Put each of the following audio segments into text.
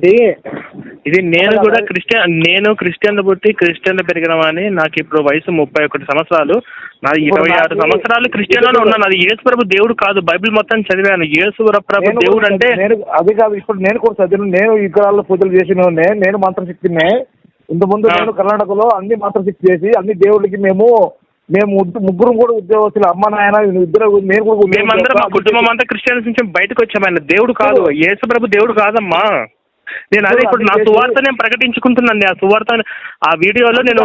అది ఇది నేను కూడా క్రిస్టియన్ నేను క్రిస్టియన్లు పుట్టి క్రిస్టియన్లు పెరిగినామని నాకు ఇప్పుడు వయసు ముప్పై ఒకటి సంవత్సరాలు. నాది ఇప్పుడు ఇరవై ఆరు సంవత్సరాలు క్రిస్టియన్లోనే ఉన్నాను. అది యేసు ప్రభు దేవుడు కాదు బైబిల్ మొత్తం చదివాను. యేసు ప్రభు దేవుడు అంటే నేను అది కాదు ఇప్పుడు నేను కూడా చదివాను. నేను విగ్రహాల్లో పూజలు చేసిన నేను మంత్రశక్తినే. ఇంత ముందు ఆ. నేను కర్ణాటకలో అన్ని మంత్రశక్తి చేసి అన్ని దేవుళ్ళకి మేము మేము ముగ్గు- ముగ్గురు కూడా ఉద్యోగస్తులు. అమ్మ నాయన ఇద్దరు నేను కూడా మేమందరం మా. కుటుంబం అంతా క్రిస్టియన్స్ నుంచి బయటకు వచ్చాము ఆయన. దేవుడు కాదు. యేసు ప్రభు దేవుడు కాదమ్మా. నేను అదే ఇప్పుడు నా సువార్త నేను ప్రకటించుకుంటున్నాను. ఆ సువార్త ఆ వీడియోలో నేను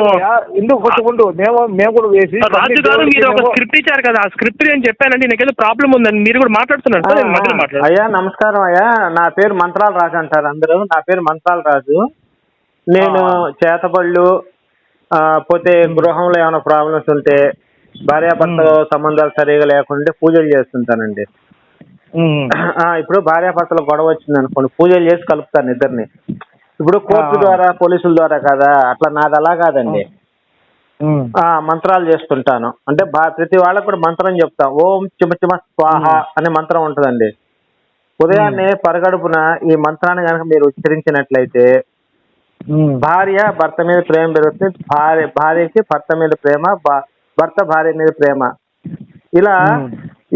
రాజు గారు మీరు ఒక స్క్రిప్ట్ ఇచ్చారు కదా. ఆ స్క్రిప్ట్ నేను చెప్పానండి. నీకేదో ప్రాబ్లం ఉందని మీరు కూడా మాట్లాడుతున్నారు. సార్ నేను మధ్యలో మాట్లాడు. అయ్యా నమస్కారం అయ్యా. నా పేరు మంత్రాల రాజు అంటారు అందరూ. నా పేరు మంత్రాల రాజు. నేను చేతబళ్ళు ఆ, పోతే గృహంలో ఏమైనా ప్రాబ్లమ్స్ ఉంటే భార్యాభర్త సంబంధాలు సరిగా లేకుంటే పూజలు చేస్తుంటానండి. ఇప్పుడు భార్యాభర్తల గొడవ వచ్చింది అనుకోండి పూజలు చేసి కలుపుతాను ఇద్దరిని ఇప్పుడు కోర్టు. ద్వారా పోలీసుల ద్వారా కదా అట్లా నాది అలా కాదండి. ఆ. మంత్రాలు చేస్తుంటాను. అంటే ప్రతి వాళ్ళకు కూడా మంత్రం చెప్తా ఓం చిమ చిమ స్వాహ అనే మంత్రం ఉంటుందండి. ఉదయాన్నే పరగడుపున ఈ మంత్రాన్ని కనుక మీరు ఉచ్చరించినట్లయితే భార్య భర్త మీద ప్రేమ పెరుగుతుంది. భార్య భార్యకి భర్త మీద ప్రేమ భర్త భార్య మీద ప్రేమ. ఇలా.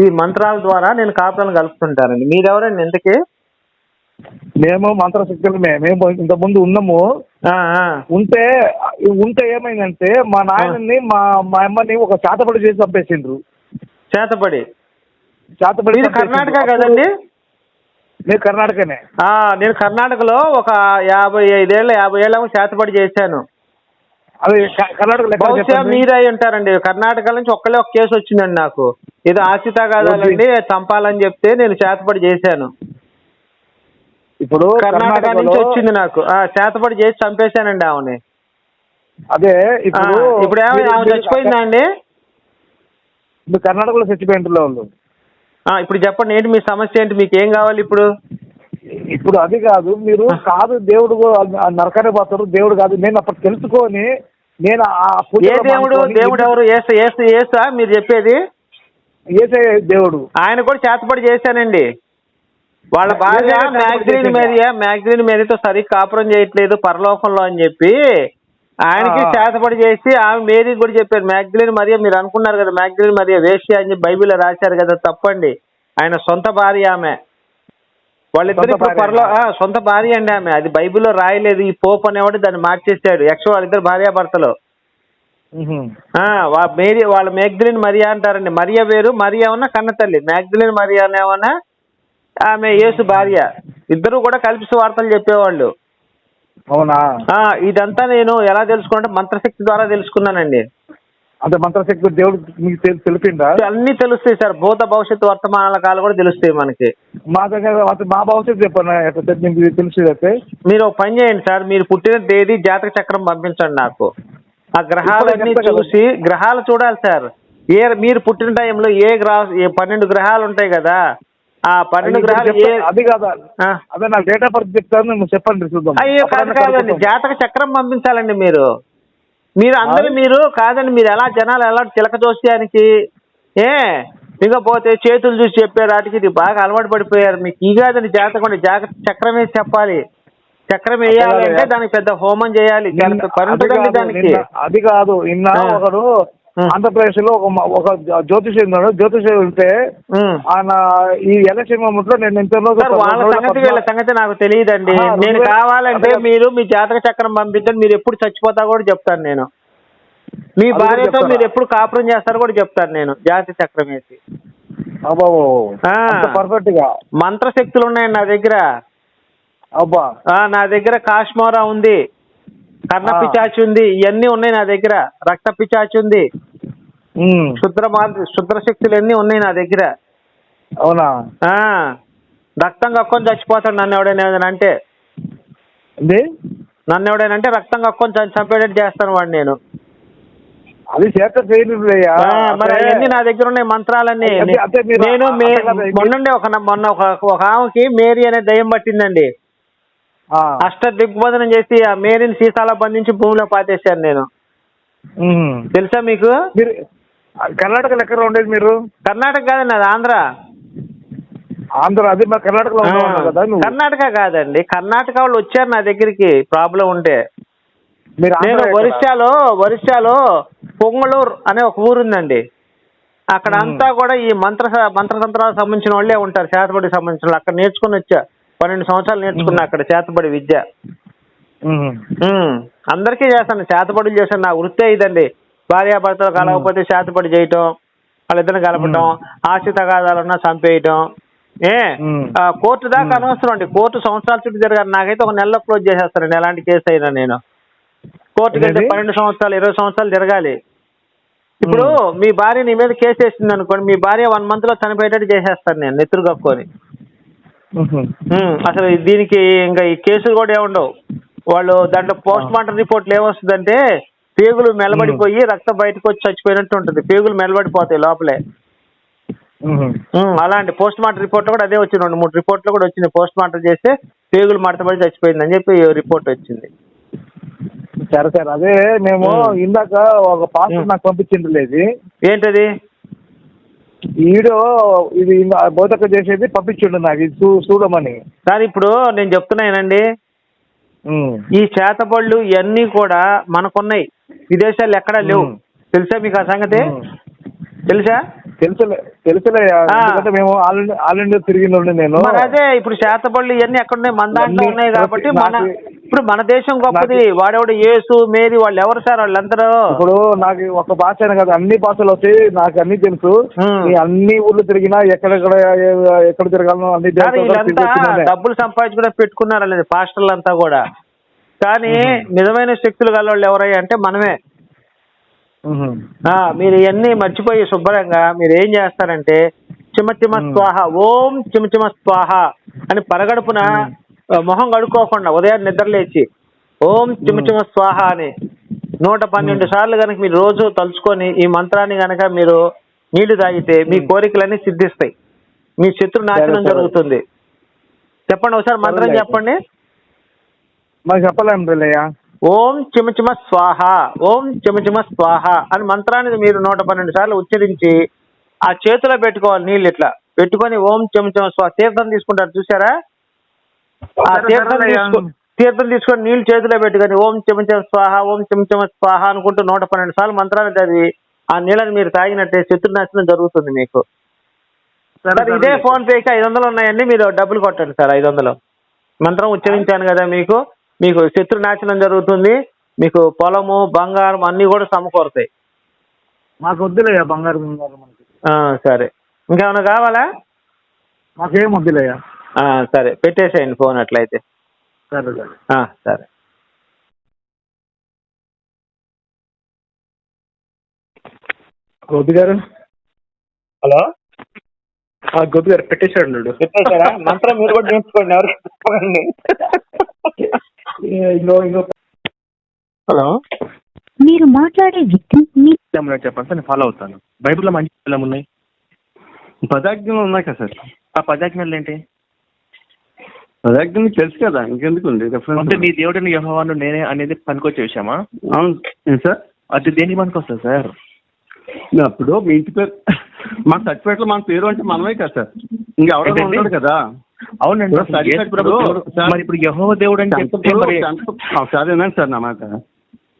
ఈ మంత్రాల ద్వారా నేను కాపులను కలుపుతుంటానండి. మీరెవరండి ఇంతకీ? మేము మంత్రశక్తులు మేము ఇంత ముందు ఉన్నాము. ఉంటే ఉంటే ఏమైందంటే మా నాయనని మా మా అమ్మని ఒక చేతబడి చేసి చంపేసిండ్రు. చేతపడి మీరు చంపేసిండ్రు. కర్ణాటక కదండి? నేను కర్ణాటకనే. నేను కర్ణాటకలో ఒక యాభై ఐదేళ్ళు యాభై ఏళ్ళ చేతపడి చేశాను. అది కర్ణాటక. మీరే ఉంటారండి కర్ణాటక నుంచి ఒక్కలే ఒక కేసు వచ్చిందండి నాకు. ఇది ఆశితాగాదాలండి చంపాలని చెప్తే నేను చేతపడి చేశాను. ఇప్పుడు కర్ణాటక నుంచి వచ్చింది నాకు. ఆ చేతపడి చేసి చంపేశానండి ఆమెని. అదే ఇప్పుడు ఇప్పుడు ఆమె చచ్చిపోయిందా అండి? మీరు కర్ణాటకలో చచ్చిపోయింటారు వాళ్ళు ఆ, ఇప్పుడు చెప్పండి ఏంటి మీ సమస్య ఏంటి? మీకు ఏం కావాలి ఇప్పుడు? ఇప్పుడు అది కాదు మీరు కాదు దేవుడు ఆ నరకాన్ని పోతారు దేవుడు కాదు. నేను అప్పుడు తెలుసుకొని నేను ఏ దేవుడు? దేవుడు ఎవరు? ఏసు ఏసు ఏసా మీరు చెప్పేది? ఏసే దేవుడు. ఆయన కూడా చేతపడి చేశానండి. వాళ్ళ భార్య మ్యాగ్జిన్? మేరియా మ్యాగ్జిన్ మేరీతో సరిగ్గా కాపురం చేయట్లేదు పరలోకంలో అని చెప్పి ఆయనకి. చేతపడి చేసి ఆమె మేరీ కూడా చెప్పారు మ్యాగ్జిన్ మరియా మీరు అనుకున్నారు కదా మ్యాగ్జిన్ మరియా వేష్య అని బైబిల్లో రాశారు కదా తప్పండి. ఆయన సొంత భార్య ఆమె. వాళ్ళిద్దరు ఇప్పుడు పరలో సొంత భార్య అండి ఆమె. అది బైబిల్లో రాయలేదు. ఈ పోప్ అనేవాడు దాన్ని మార్చేసాడు యక్ష వాళ్ళిద్దరు భార్యాభర్తలు. మేరీ వాళ్ళ మ్యాగ్దలిన్ మరియా అంటారండి. మరియా వేరు మరియా ఉన్న కన్న తల్లి మ్యాగ్దలిన్ మరియా అనేమన్నా ఆమె యేసు భార్య. ఇద్దరు కూడా కలిపి వార్తలు చెప్పేవాళ్ళు. అవునా? ఇదంతా నేను ఎలా తెలుసుకున్నా మంత్రశక్తి ద్వారా తెలుసుకున్నానండి. అంటే మంత్రశక్తి దేవుడు మీకు తెలి- తెలిపిందా? అన్ని తెలుస్తాయి సార్. భూత భవిష్యత్తు వర్తమానాల కాలు కూడా తెలుస్తాయి మనకి. మా దగ్గర మా భవిష్యత్తు చెప్పండి ఎట్లా మీకు తెలిసి అయితే మీరు ఒక పని చేయండి సార్. మీరు పుట్టిన తేదీ జాతక చక్రం పంపించండి నాకు. ఆ గ్రహాలన్నీ. చూసి గ్రహాలు చూడాలి సార్. ఏ మీరు పుట్టిన టైంలో ఏ గ్రహ పన్నెండు గ్రహాలు ఉంటాయి కదా? ఆ పన్నెండు గ్రహాలు ఏ అది కాదా. అదే నాకు డేట్ ఆఫ్ బర్త్ చెప్తాను చెప్పండి చూద్దాం. అయ్యో కాదు కాదండి. జాతక చక్రం పంపించాలండి మీరు. మీరు అందరూ? మీరు కాదండి మీరు ఎలా జనాలు ఎలా చిలక దోస్తానికి ఏ ఇకపోతే చేతులు చూసి చెప్పారు వాటికి ఇది బాగా అలవాటు పడిపోయారు మీకు ఈ కాదండి అండి జాతక చక్రం వేసి చెప్పాలి చక్రం వేయాలి అంటే దానికి పెద్ద హోమం చేయాలి పని దానికి అది కాదు నిన్న ఆ. ఒకడు. ఆంధ్రప్రదేశ్లో ఒక జ్యోతిషి ఉన్నాడు. జ్యోతిషి ఉంటే. ఆయన ఈ ఎలక్షన్లో నేను ఇంత వాళ్ళ సంగతి వీళ్ళ సంగతి నాకు తెలియదండి. నేను కావాలంటే మీరు మీ జాతక చక్రం పంపించండి. మీరు ఎప్పుడు చచ్చిపోతా కూడా చెప్తాను నేను. మీ భార్యతో? మీరు ఎప్పుడు కాపురం చేస్తారో కూడా చెప్తాను నేను జాతక చక్రం వేసి. పర్ఫెక్ట్గా మంత్రశక్తులు ఉన్నాయండి నా దగ్గర. అబ్బా. ఆ, నా దగ్గర కాశ్మోరా ఉంది. కర్ణ. పిచాచి ఉంది. ఇవన్నీ ఉన్నాయి నా దగ్గర. రక్త పిచాచి ఉంది. శుద్ర శుద్ర శక్తులు అన్నీ ఉన్నాయి నా దగ్గర. అవునా? ఆ. రక్తం కక్కొని చచ్చిపోతాడు నన్ను ఎవడైనా ఏదైనా అంటే. నన్ను ఎవడైనా అంటే రక్తం కక్కొని చంపేటట్టు చేస్తాను వాడు నేను. అది చేత మరి అవన్నీ నా దగ్గర ఉన్నాయి మంత్రాలన్నీ. నేను మొన్నండి ఒక మొన్న ఒక ఆమెకి మేరీ అనే దయ్యం పట్టిందండి. అష్ట దిగ్బంధనం చేసి ఆ మేరీని సీసాలో బంధించి భూమిలో పాతేశాను నేను. తెలుసా మీకు? మీరు కర్ణాటకలో ఎక్కడ ఉండేది మీరు? కర్ణాటక కాదండి అది ఆంధ్ర. ఆంధ్ర అది మా కర్ణాటకలో కదా కర్ణాటక కాదండి కర్ణాటక వాళ్ళు వచ్చారు నా దగ్గరికి ప్రాబ్లం ఉంటే. నేను? ఒరిస్సాలో ఒరిస్సాలో పొంగళూరు అనే ఒక ఊరుందండి అక్కడ అంతా కూడా ఈ మంత్ర మంత్రతంత్రాలకు సంబంధించిన వాళ్ళే ఉంటారు చేతబడికి సంబంధించిన వాళ్ళు. అక్కడ నేర్చుకుని వచ్చా. పన్నెండు సంవత్సరాలు నేర్చుకున్నా అక్కడ చేతబడి విద్య. అందరికీ చేస్తాను. చేతబడులు చేశాను నా వృత్తే ఇదండి. భార్యాభర్తలు కలవకపోతే చేతబడి చేయటం వాళ్ళిద్దరిని కలపటం ఆస్తి తగాదాలున్నా చంపేయటం. ఏ? కోర్టు దాకా అనవసరం అండి. కోర్టు సంవత్సరాల చుట్టూ జరగాలి నాకైతే ఒక నెలలో క్లోజ్ చేసేస్తారండి ఎలాంటి కేసు అయినా నేను. కోర్టుకి వెళ్తే ఏంటి? పన్నెండు సంవత్సరాలు ఇరవై సంవత్సరాలు జరగాలి ఇప్పుడు మీ భార్య నీ మీద కేసు వేసింది అనుకోండి మీ భార్య వన్ మంత్లో చనిపోయేటట్టు చేసేస్తాను నేను నెత్తురు కప్పుకొని. అసలు దీనికి ఇంకా ఈ కేసులు కూడా ఏముండవు వాళ్ళు దాంట్లో పోస్ట్ మార్టం రిపోర్ట్లు ఏమొస్తుందంటే పేగులు మెలబడిపోయి రక్తం బయటకు వచ్చి చచ్చిపోయినట్టు ఉంటుంది. పేగులు మెలబడిపోతాయి లోపలే. అలాంటి పోస్ట్ మార్టం రిపోర్ట్ కూడా అదే వచ్చింది రెండు మూడు రిపోర్ట్లు కూడా వచ్చింది పోస్ట్ మార్టం చేస్తే పేగులు మడతపడి చచ్చిపోయిందని చెప్పి రిపోర్ట్ వచ్చింది. సరే సరే. అదే మేము. ఇందాక ఒక పాస్టర్. నాకు పంపించింది లేదు. ఏంటది? ఈడో ఇది బోధక చేసేది పంపించిండు నాకు ఇది చూ- చూడమని సార్ ఇప్పుడు నేను చెప్తున్నానండి. ఈ చేతబళ్ళు ఇవన్నీ కూడా మనకున్నాయి. విదేశాలు ఎక్కడా లేవు. తెలుసా మీకు ఆ సంగతి. తెలుసా? తెలుసులే తెలుసులే. మేము ఆల్ ఇండియా నేను. అదే ఇప్పుడు చేతబళ్ళు ఇవన్నీ ఎక్కడున్నాయి? మన దాంట్లో ఉన్నాయి కాబట్టి మన ఇప్పుడు మన దేశం గొప్పది. వాడెవడు యేసు మేరీ వాళ్ళు ఎవరు సార్ వాళ్ళందరూ? ఇప్పుడు నాకు ఒక భాష అని కాదు అన్ని భాషలు వచ్చి నాకు అన్ని తెలుసు. అన్ని ఊర్లు తిరిగినా ఎక్కడెక్కడ ఎక్కడ తిరగాలను అన్ని. డబ్బులు సంపాదించుకునే పెట్టుకున్నారు లేదు పాస్టర్లంతా కూడా? కానీ నిజమైన శక్తులు గలవాళ్ళు ఎవరయ్యా అంటే మనమే. మీరు ఇవన్నీ మర్చిపోయి శుభ్రంగా మీరు ఏం చేస్తారంటే చిమ చిమ స్వాహ ఓం చిమ చిమ స్వాహ అని పరగడుపున మొహం కడుక్కోకుండా ఉదయం నిద్రలేచి ఓం చిమ చిమ స్వాహ అని నూట పన్నెండు సార్లు కనుక మీరు రోజు తలుచుకొని ఈ మంత్రాన్ని కనుక మీరు నీళ్ళు తాగితే మీ కోరికలన్నీ సిద్ధిస్తాయి. మీ శత్రు నాశనం. జరుగుతుంది. చెప్పండి ఒకసారి మంత్రం. చెప్పండి. మాకు చెప్పలేం పిల్లయ్య ఓం చిమచిమ స్వాహ ఓం చిమచిమ స్వాహ అని మంత్రాన్ని మీరు నూట పన్నెండు సార్లు ఉచ్చరించి ఆ చేతిలో పెట్టుకోవాలి నీళ్ళు ఇట్లా. పెట్టుకొని ఓం చిమచిమ స్వాహ తీర్థం తీసుకుంటారు చూసారా తీర్థం. తీసుకో తీర్థం తీసుకొని నీళ్ళు చేతిలో పెట్టుకొని ఓం చిమచిమ స్వాహ ఓం చిమచిమ స్వాహ అనుకుంటూ నూట పన్నెండు సార్లు మంత్రాన్ని చదివి ఆ నీళ్ళని మీరు తాగినట్టే శత్రునాశనం జరుగుతుంది మీకు. సార్ ఇదే ఫోన్ పేకి ఐదు వందలు ఉన్నాయండి మీరు డబ్బులు కొట్టండి సార్ ఐదు వందలు. మంత్రం ఉచ్చరించాను కదా మీకు మీకు శత్రు నాశనం జరుగుతుంది మీకు పొలము బంగారం అన్నీ కూడా సమకూరుతాయి. మాకు వద్దులేయ్యా బంగారు సరే. ఇంకేమైనా కావాలా? మాకేం వద్దులేయ్యా. ఆ, సరే. పెట్టేసేయండి ఫోన్ అట్లయితే. సరే సరే. ఆ, సరే. గోపి గారు? హలో? ఆ గోపి గారు పెట్టేశాడు చూడు. పెట్టేశారా? మంత్రం మీరు కూడా నేర్చుకోండి ఎవరికి చెప్పకండి. హలో? మీరు మాట్లాడే వ్యక్తి చెప్పండి సార్ నేను ఫాలో అవుతాను. బైబిల్లో మంచి ఉన్నాయి పదాజ్ఞలు ఉన్నాయి కదా సార్? ఆ పదాజ్ఞలు ఏంటి? మీకు తెలుసు కదా ఇంకెందుకు ఉంది? అంటే నీ దేవుడిని యెహోవాను నేనే అనేది పనికొచ్చే విషయమా? అవును. సార్? అది దేనికి పనికొస్తుంది సార్? అప్పుడు మీ ఇంటి పేరు మా సర్టిఫికేట్లో మన పేరు అంటే మనమే కదా సార్. ఇంకెవరైనా ఏంటండి? ఉంటాడు కదా. అవునండి. ఇప్పుడు మరి యెహోవా దేవుడు tenth- ఒకసారి వినండి సార్ నా మాట.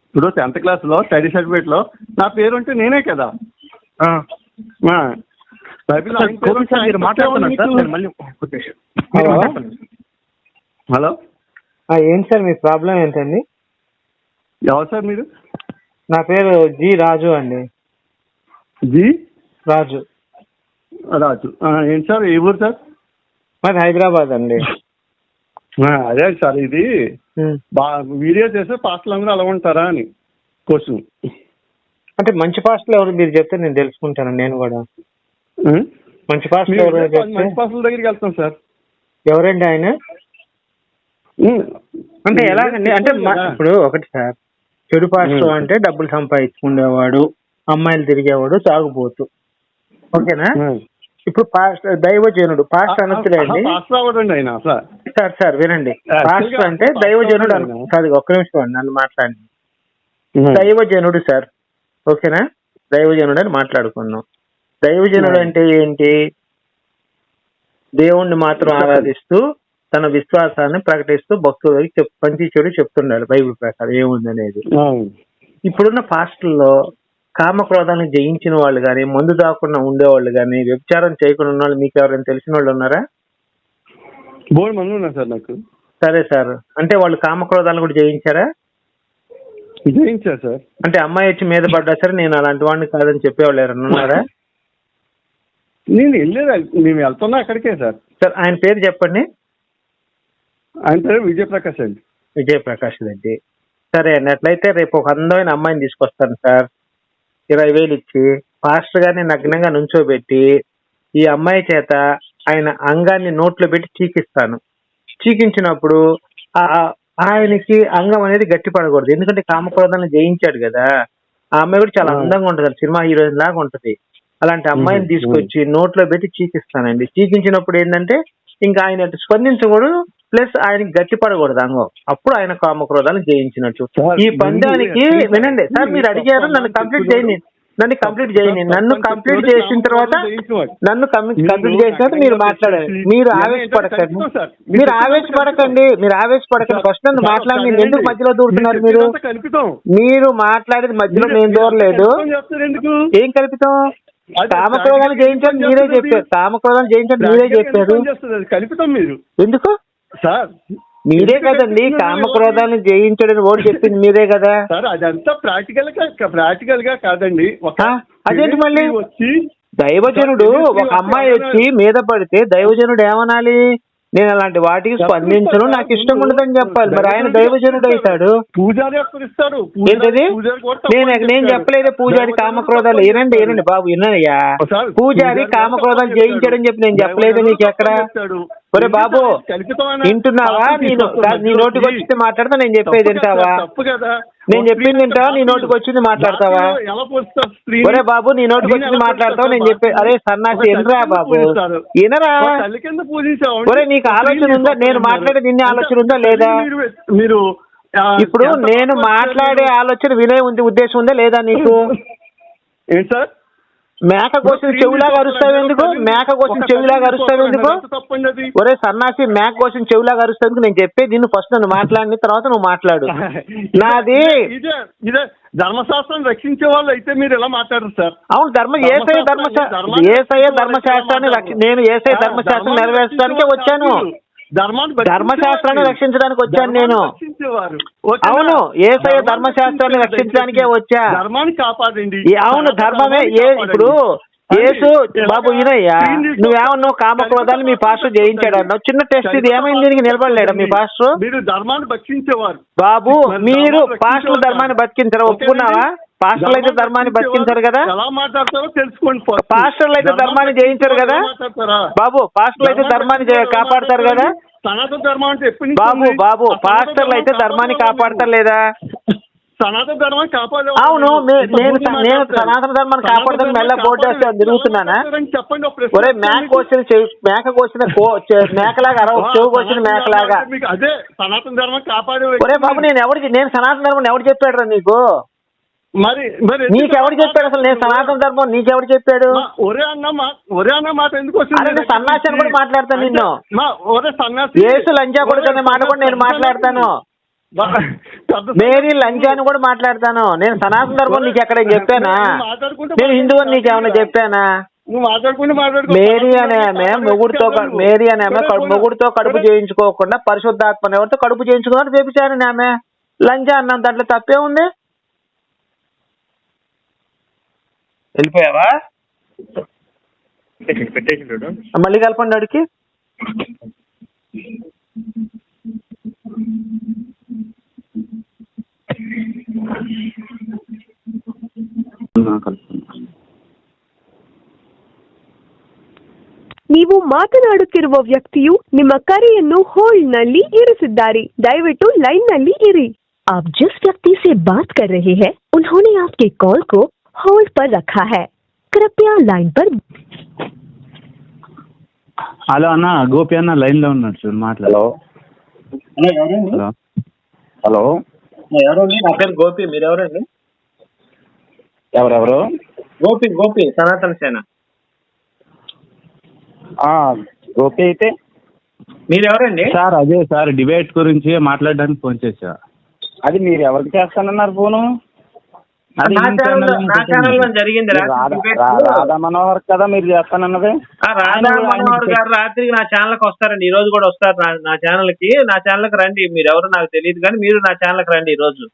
ఇప్పుడు టెన్త్ క్లాస్లో స్టడీ సర్టిఫికేట్లో నా పేరు అంటే నేనే కదా. బైబిల్ సార్, మళ్ళీ హలో? ఏంటి సార్ మీ ప్రాబ్లం ఏంటండి? ఎవరు సార్ మీరు? నా పేరు జి రాజు అండి. జీ? రాజు. రాజు. ఆ, ఏంటి సార్ ఏ ఊరు సార్? మాది హైదరాబాద్ అండి. ఆ, అదే సార్ ఇది ఉమ్. బా వీడియో చేస్తే పాస్టర్లు అందరూ అలా ఉంటారా అని క్వశ్చన్. అంటే మంచి పాస్టర్లు ఎవరు? మీరు చెప్తే నేను తెలుసుకుంటాను నేను కూడా. మంచి పాస్టర్లు ఎవరు చెప్తే? మంచి పాస్టర్ల దగ్గరికి వెళ్తాం సార్. ఎవరండి ఆయన. అంటే ఎలాగండి? అంటే. ఇప్పుడు ఒకటి సార్ చెడు పాస్టర్. అంటే డబ్బులు సంపాదించుకునేవాడు అమ్మాయిలు తిరిగేవాడు తాగుబోతు. ఓకేనా. ఇప్పుడు పాస్టర్ దైవజనుడు పాస్టర్ అనొచ్చులేండి సార్ సార్ వినండి. పాస్టర్ అంటే దైవజనుడు. అను కాదు ఒక్క నిమిషం అండి నన్ను మాట్లాడండి. దైవజనుడు సార్. ఓకేనా? దైవజనుడు అని మాట్లాడుకుందాం. దైవజనుడు. అంటే ఏంటి? దేవుణ్ణి మాత్రం ఆరాధిస్తూ తన విశ్వాసాన్ని ప్రకటిస్తూ భక్తులకి పంచి చెడు చెప్తున్నాడు బైబిల్ ప్రకారం ఏముందనేది. ఇప్పుడున్న పాస్టర్లో కామక్రోధాన్ని జయించిన వాళ్ళు కానీ మందు దాకుండా ఉండేవాళ్ళు కానీ వ్యభిచారం చేయకుండా ఉన్న వాళ్ళు మీకు ఎవరైనా తెలిసిన వాళ్ళు ఉన్నారా? బోర్డు మంది ఉన్నారు సార్ నాకు. సరే సార్. అంటే వాళ్ళు కామక్రోధాలను కూడా జయించారా? జయించారు సార్. అంటే అమ్మాయి వచ్చి మీద పడ్డా సరే నేను అలాంటి వాడిని కాదని చెప్పేవాళ్ళు ఎవరైనా ఉన్నారా? నేను వెళ్ళలేదు. మేము వెళ్తున్నా అక్కడికే సార్. సార్ ఆయన పేరు చెప్పండి. ఆయన పేరు విజయప్రకాష్ అండి. విజయప్రకాష్ రెడ్డి. సరే అండి అట్లయితే రేపు ఒక అందమైన అమ్మాయిని తీసుకొస్తాను సార్. ఇరవై వేలు ఇచ్చి పాస్టర్ గారిని నగ్నంగా నుంచోబెట్టి ఈ అమ్మాయి చేత ఆయన అంగాన్ని నోట్లో పెట్టి చీకిస్తాను. చీకించినప్పుడు ఆయనకి అంగం అనేది గట్టి పడకూడదు. ఎందుకంటే కామక్రోధాన్ని జయించాడు కదా. ఆ అమ్మాయి కూడా చాలా అందంగా ఉంటుంది సినిమా హీరోయిన్ లాగా ఉంటది. అలాంటి అమ్మాయిని మ్మ్. తీసుకొచ్చి నోట్లో పెట్టి చీకిస్తానండి. చీకించినప్పుడు ఏంటంటే ఇంకా ఆయన స్పందించకూడదు ప్లస్ ఆయనకి గట్టి పడకూడదు అంగం. అప్పుడు ఆయన కామక్రోధాలు జయించినట్టు. ఈ పందానికి వినండి సార్ మీరు అడిగారు నన్ను కంప్లీట్ చేయని నన్ను కంప్లీట్ చేయని నన్ను కంప్లీట్ చేసిన తర్వాత నన్ను కంప్లీట్ చేసిన మీరు మాట్లాడండి మీరు ఆవేశపడకండి. మీరు ఆవేశపడకండి. మీరు ఆవేశపడకండి. ఫస్ట్ నన్ను మాట్లాడి మీరు ఎందుకు మధ్యలో దూరుతున్నారు మీరు మీరు. మాట్లాడేది మధ్యలో నేను దూరలేదు. ఏం కల్పితం? కామక్రోధాలు జయించండి మీరే చెప్పారు. కామక్రోధాలు జయించండి మీరే చెప్పారు. కల్పితం మీరు. ఎందుకు? సార్ మీరే కదండి కామక్రోధాన్ని జయించడని ఓడి చెప్పింది మీరే కదా. సార్ అదంతా ప్రాక్టికల్గా ప్రాక్టికల్గా కాదండి. ఒక అదేంటి మళ్ళీ? వచ్చి దైవజనుడు ఒక అమ్మాయి వచ్చి మీద పడితే దైవజనుడు ఏమనాలి? నేను అలాంటి వాటికి స్పందించను నాకు ఇష్టం ఉండదని చెప్పాలి. మరి ఆయన దైవజనుడు అవుతాడు? ఏంటది? నేను నేను చెప్పలేదు పూజారి కామక్రోధాలు వినండి వినండి బాబు వినయ్యా పూజారి కామక్రోధాలు జయించాడని చెప్పి నేను చెప్పలేదు నీకు ఎక్కడ ఒరే బాబు వింటున్నావా? నేను నీ నోటికి వచ్చింది మాట్లాడతా నేను చెప్పేది వింటావా? నేను చెప్పింది వింటావా? నీ నోటికి వచ్చింది మాట్లాడతావా? ఒరే బాబు నీ నోటికి వచ్చింది మాట్లాడతావు నేను చెప్పే అరే సన్నాసి ఎనరా బాబు? పూజించావు ఒరే, నీకు ఆలోచన ఉందా? నేను మాట్లాడే నిన్నే ఆలోచన ఉందా లేదా? మీరు- ఇప్పుడు నేను మాట్లాడే? ఆలోచన వినే ఉంది ఉద్దేశం ఉందా లేదా నీకు? ఏంటి సార్? మేక కోసిన చెవులాగా అరుస్తావు ఎందుకు? మేక కోసిన చెవులాగా అరుస్తావు ఎందుకు? ఒరే సన్నాసి మేక కోసిన చెవులాగా అరుస్తావు నేను చెప్పేది నువ్వు ఫస్ట్ నన్ను మాట్లాడిన తర్వాత నువ్వు మాట్లాడు. నాది ఇదే ధర్మశాస్త్రం రక్షించే వాళ్ళు అయితే మీరు ఎలా మాట్లాడరు సార్? అవును ధర్మ ఏసఐ ధర్మశాస్త్రం ఏసఐ ధర్మశాస్త్రాన్ని నేను ఏసఐ ధర్మశాస్త్రం నెరవేర్చడానికి వచ్చాను. ధర్మాన్ని ధర్మశాస్త్రాన్ని రక్షించడానికి వచ్చాను నేను? అవును, ధర్మాన్ని ధర్మశాస్త్రాన్ని రక్షించడానికే వచ్చా. ధర్మాన్ని కాపాడండి. అవును ధర్మమే. ఏ ఇప్పుడు యేసు బాబు ఈయనయ్యా నువ్వేమన్నావు కామక్రోధాలు మీ పాస్టర్ జయించాడు అన్నావు. చిన్న టెస్ట్ ఇది. ఏమైంది? దీనికి నిలబడలేడా మీ పాస్టర్? మీరు ధర్మాన్ని భక్షించేవారు. బాబు మరి రక్షించేవారు. ధర్మాన్ని బతికించారా? ఒప్పుకున్నావా? పాస్టర్లు అయితే ధర్మాన్ని బతికించారు కదా? ఎలా మాట్లాడతారో తెలుసుకోండి. పాస్టర్లు అయితే ధర్మాన్ని జయించారు కదా? బాబు పాస్టర్లు అయితే ధర్మాన్ని కాపాడతారు కదా? సనాతన ధర్మం అంటే ఎప్పటి బాబు? బాబు పాస్టర్లు అయితే ధర్మం ధర్మాన్ని కాపాడతారు లేదా సనాతన ధర్మం కాపాడే అవును నేను నేను సనాతన ధర్మాన్ని కాపాడతాను మెల్ల బోర్డు వేస్తే తిరుగుతున్నానా? చెప్పండి ఒరే మేక. కోసిన చెవి- మేక కోసిన మేకలాగా అరవ చెవు కోసిన మేకలాగా. అదే సనాతన ధర్మం కాపాడే. ఒరే బాబు నేను ఎవరికి నేను సనాతన ధర్మం ఎవరు చెప్పాడు నీకు? మరి మరి నీకెవడు చెప్పాడు అసలు? నేను సనాతన ధర్మం నీకెవడు చెప్పాడు? ఒరే అన్న మా ఒరే అన్న మాట ఎందుకు వచ్చింది సన్నాసి అని కూడా మాట్లాడతాను నిన్ను. మా ఒరే సన్నాసి. యేసు లంజా కొడుకు అనే మాట కూడా నేను మాట్లాడతాను. మేరీ లంజా అని కూడా మాట్లాడతాను. నేను సనాతన ధర్మం నీకు ఎక్కడ చెప్పానా? నేను హిందూ అని నీకేమన్నా చెప్పానా? నువ్వు మాట్లాడుకుంటే మాట్లాడుకో. మేరీ అనే ఆమె మొగుడుతో మేరీ అనే ఆమె మొగుడుతో కడుపు చేయించుకోకుండా పరిశుద్ధాత్మ ఎవరితో కడుపు చేయించుకున్నట్టు చేపించారని ఆమె. లంచా అన్నాం దాంట్లో తప్పే ఉంది? వెళ్ళిపోయావా పెట్టేసి చూడు మళ్ళీ కలపండి అడికి ನೀವು ಮಾತನಾಡುತ್ತಿರುವ ವ್ಯಕ್ತಿಯು ನಿಮ್ಮ ಕರೆಯನ್ನು ಹೋಲ್ಡ್ನಲ್ಲಿ ಇರಿಸಿದ್ದಾರೆ ದಯವಿಟ್ಟು ಲೈನ್ನಲ್ಲಿ ಇರಿ आप जिस व्यक्ति से बात कर रहे हैं उन्होंने आपके कॉल को होल्ड पर रखा है कृपया लाइन पर హలో అన్న గోపి అన్న లైన్లో ఉన్నాడు చూడు మాట్లాడు హలో హలో హలో ఎవరండి నా పేరు గోపి మీరు ఎవరండి ఎవరెవరు గోపి గోపి సనాతన సేన ఆ, ఓకే అయితే మీరు ఎవరండి సార్ అదే సార్ డిబేట్ గురించి మాట్లాడడానికి ఫోన్ చేసా అది మీరు ఎవరికి చేస్తానన్నారు ఫోను రాధా మనోహర్ కదా మీరు చేస్తానన్నది? రాధా మనోహర్ గారు రాత్రికి నా ఛానల్కి వస్తారండి. ఈ రోజు కూడా వస్తారు నా ఛానల్కి. నా ఛానల్కి రండి. మీరు ఎవరు నాకు తెలియదు కానీ మీరు నా ఛానల్కి రండి ఈ రోజు.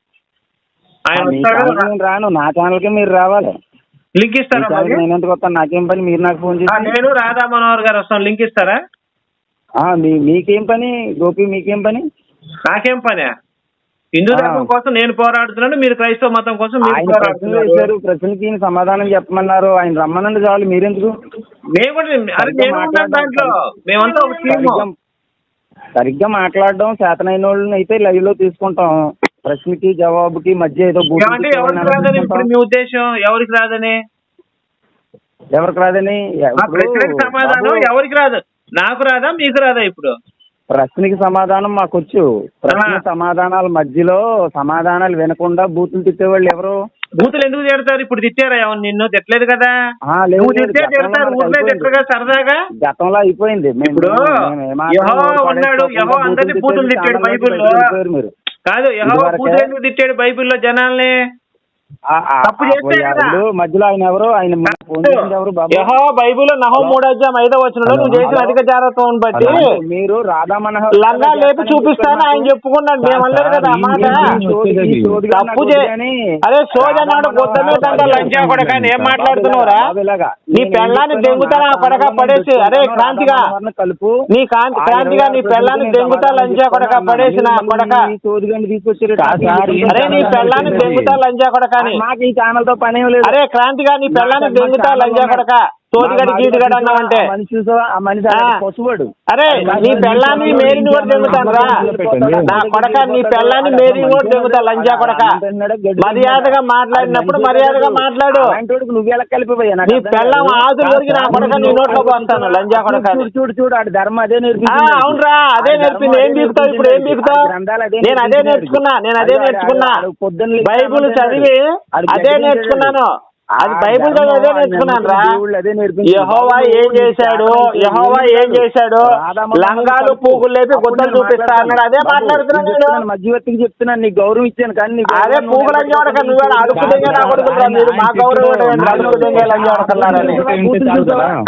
ఆయన రాను. నా ఛానల్కి మీరు రావాలి. లింక్ ఇస్తారా? నేను ఎందుకు వస్తాను? నాకేం పని? మీరు నాకు ఫోన్ చేసి నేను రాధా మనోహర్ గారు వస్తాను. లింక్ ఇస్తారా? మీకేం పని? గోపి మీకేం పని? నాకేం పనే? హిందూ. ధర్మం కోసం నేను పోరాడుతున్నాను మీరు క్రైస్తవ మతం కోసం మీరు ఆయన ప్రశ్నలు పోరాడుతున్నారు. వేశారు ప్రశ్నకి ఈయన సమాధానం చెప్పమన్నారు ఆయన రమ్మనండి చాలు మీరెందుకు? మేము కూడా అరే సరిగ్గా నేను ఉన్నాను మాట్లాడడం దాంట్లో. మేమంతా ఒక టీము సరిగ్గా సరిగ్గా మాట్లాడడం చేతనైన వాళ్ళని అయితే లైవ్లో తీసుకుంటాం. ప్రశ్నకి జవాబుకి మధ్య ఏదో బూతులు ఏమంటే తిట్టాలని ఎవరికి రాదని? ఇప్పుడు అనుకుంటాం. మీ ఉద్దేశం ఎవరికి రాదని? ఎవరికి రాదని? ఆ ఇప్పుడు ప్రశ్నకి సమాధానం బాబు, ఎవరికి రాదు? నాకు రాదా? మీకు రాదా ఇప్పుడు? ప్రశ్నకి సమాధానం మాకొచ్చు. ప్రశ్న. సమాధానాల మధ్యలో సమాధానాలు వినకుండా బూతులు తిట్టేవాళ్ళు ఎవరు? బూతులు ఎందుకు తిడతారు? ఇప్పుడు తిట్టారా ఎవరు నిన్ను? తిట్టలేదు కదా? సరదాగా? గతంలో అయిపోయింది. ఇప్పుడు ఉన్నాడు, అందరినీ బూతులు తిట్టాడు బైబిల్లో. కాదు యహో బూతులు ఎందుకు తిట్టాడు బైబిల్లో జనాల్ని? తప్పు ఆ. ఇప్పుడు మధ్యలో ఆయన ఎవరు? ఆయన మన ఎవరు బాబు? యహో బైబిల్లో నహో మూడో అధ్యాయం ఐదో వచనంలో నువ్వు చేసిన అధిక జాగ్రత్తను బట్టి మీరు రాధా మనోహర్ లంగా లేపి చూపిస్తాను ఆయన చెప్పుకున్నాడు. మేము అనలేదు కదా ఆ మాట. తప్పు అరే సోది అన్నాడు గొద్దమే దండ లంచా కొడక ఏం మాట్లాడుతున్నావురా నీ పెళ్ళాన్ని దెంగుతా కొడక పడేసి అరే క్రాంతిగా కలుపు. నీ కాంతి క్రాంతిగా నీ పెళ్ళాన్ని దెంగుతా లంచా కొడక పడేసి నా కొడక సోదిగండి తీసుకొచ్చారు అరే నీ పెళ్ళాన్ని దెంగుతా లంచా కొడక అని మాకు ఈ ఛానల్తో పని లేదు. అరే క్రాంతిగా నీ పెళ్ళాన్ని దెంగుతా లంచా కొడక తోటిగడి గీటిగడ అన్నావంటే మనిషి మనిషి. పశువాడు. అరే నీ పెళ్ళాన్ని మేరీని కూడా దెంగుతాను రా. నా కొడక నీ పెళ్ళాన్ని మేరీని కూడా దెంగుతా లంజా కొడక. మర్యాదగా మాట్లాడినప్పుడు మర్యాదగా మాట్లాడు. అలాంటోడికి నువ్వు ఎలా కలిపిపోయా నీ పెళ్ళం. ఆదులు దొరికి నా కొడక నీ నోట్లో పోస్తాను లంజా కొడక. చూడు చూడు చూడు ఆడి ధర్మం అదే ఆ, నేర్పించింది అవునురా అదే నేర్పింది. ఏం బీకుతావు ఇప్పుడు ఏం బీకుతావు నేను అదే నేర్చుకున్నా నేను అదే నేర్చుకున్నా. బైబుల్ చదివి అదే నేర్చుకున్నాను. అది బైబుల్ చదివి అదే నేర్చుకున్నాను రా యహోవా ఏం చేశాడు? యహోవా ఏం చేశాడు? లంగాలు పూగులు లేపి గుద్దలు చూపిస్తా అన్నాడు. అదే మాట్లాడుతున్నాను నేను. మధ్యవర్తికి చెప్తున్నాను నీకు గౌరవం ఇచ్చాను కానీ నీకు అదే పూగులు అని చూడక నువ్వే అడుగు దిగే నా కొడుకులు మీరు. మా గౌరవం? అడుగు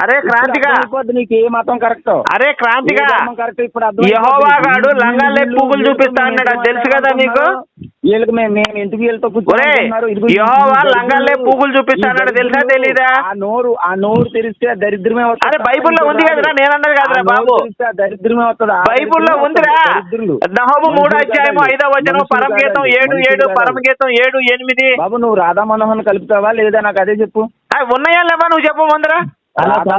అరే క్రాంతిగా. అయిపోద్ది నీకు ఏ మతం కరెక్ట్. అరే క్రాంతిగా. కరెక్ట్ ఇప్పుడు. యెహోవా గాడు లంగాలే పూగులు చూపిస్తా అన్నాడు. అది తెలుసు కదా నీకు వీళ్ళకి మేము ఈ లంగాలే దరిద్రులు- పూగులు చూపిస్తా అన్నాడు ఈ తెలుసా తెలీదా ఆ నోరు ఆ నోరు తెరిస్తే ఆ దరిద్రమే వస్తుంది. అరే బైబిల్లో ఉంది కదరా నేను అన్నది కదరా బాబు దరిద్రమే వస్తుంది. ఆ బైబిల్లో ఉందిరా. నహోము మూడో అధ్యాయము. ఐదో వచనం పరమగీతం. ఏడు ఏడు. పరమగీతం ఏడు ఎనిమిది బాబు నువ్వు రాధా మనోహన్ కలుపుతావా లేదా నాకు అదే చెప్పు ఉన్నాయా లేవా నువ్వు చెప్పు ముందరా లేదా?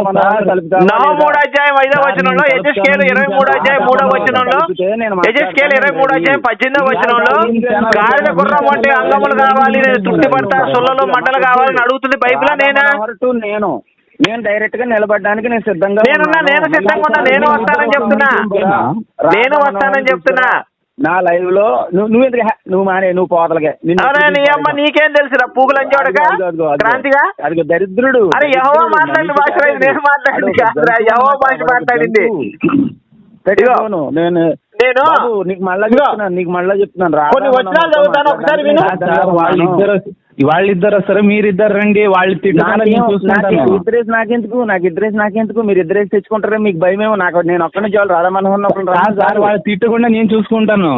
మూడో అధ్యాయం ఐదో వచనంలో యజస్కేలు ఇరవై మూడో అధ్యాయం మూడో వచనంలో యజస్కేలు ఇరవై మూడో అధ్యాయం పద్దెనిమిదో వచనంలో గాడిద గుర్రం వంటి అంగములు కావాలి నేను తృప్తి పడతా సుల్లలో మంటలు కావాలని అడుగుతుంది బైబిల్ నేనా నేను నేను డైరెక్ట్గా నిలబడడానికి నేను సిద్ధంగా ఉన్నాను. నేను సిద్ధంగా ఉన్నా, నేను వస్తానని చెప్తున్నా. నేను వస్తానని చెప్తున్నా. నా లైవ్లో నువ్వు నువ్వు ఎందుకు నువ్వు మానే నువ్వు అరే నీ అమ్మ నీకేం తెలుసురా పూగులు. క్రాంతిగా అదిగో దరిద్రుడు అరే యహోవా మనిషి భాష నేను మాట్లాడింది కాదురా, యెహోవా భాష మాట్లాడింది. నేను నేను నీకు మళ్ళా. చెప్తున్నాను నీకు మళ్ళా చెప్తున్నాను రా కొన్ని వచనాలు చదువుతాను, ఒకసారి విను. సార్ వాళ్ళిద్దరు వస్తారు మీరిద్దరు రండి వాళ్ళు ఇద్దరేసి నాకెందుకు? నాకు ఇద్దరేసి నాకెందుకు? మీరు ఇద్దరేసి తెచ్చుకుంటారా? మీకు భయమేమో నాకు నేను ఒక్కనే చాలు రాధా మనోహర్ ఒకరు కాదు సార్ వాళ్ళు తిట్టకుండా నేను చూసుకుంటాను.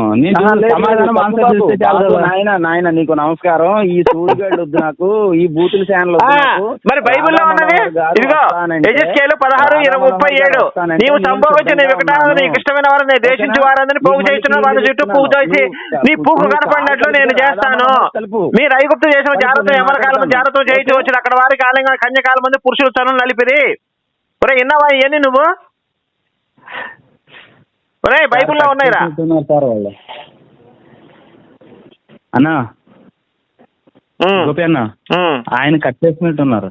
నాయన నాయన నీకు నమస్కారం. ఈ సూడిగాళ్ళు వద్దు నాకు. ఈ బూతుల ఛానల్ మరి బైబిల్లో ఉన్నది? ఇదిగో యజస్కేలు పదహారు ఇరవై ముప్పై ఏడు. నీవు సంభవించి నీ వికటాలను నీకు ఇష్టమైన వారిని దేశించి వారందరినీ పోగు చేస్తున్న వారి చుట్టూ పూజ చేసి నీ పూకు కనపడినట్లు నేను చేస్తాను. మీరు ఐగుప్తు చేసిన జాగ్రత్త ఎమరకాలం జాగ్రత్త చేయించి వచ్చిన అక్కడ వారికి ఆలయంగా కన్యకాలం మంది పురుషులు తను నలిపిరి. ఒరే విన్నావా ఇవన్నీ నువ్వు? ఒరే బైబిల్లో ఉన్నాయిరా. అన్నా. గోపి అన్న. ఆయన కట్ చేసినట్టున్నారు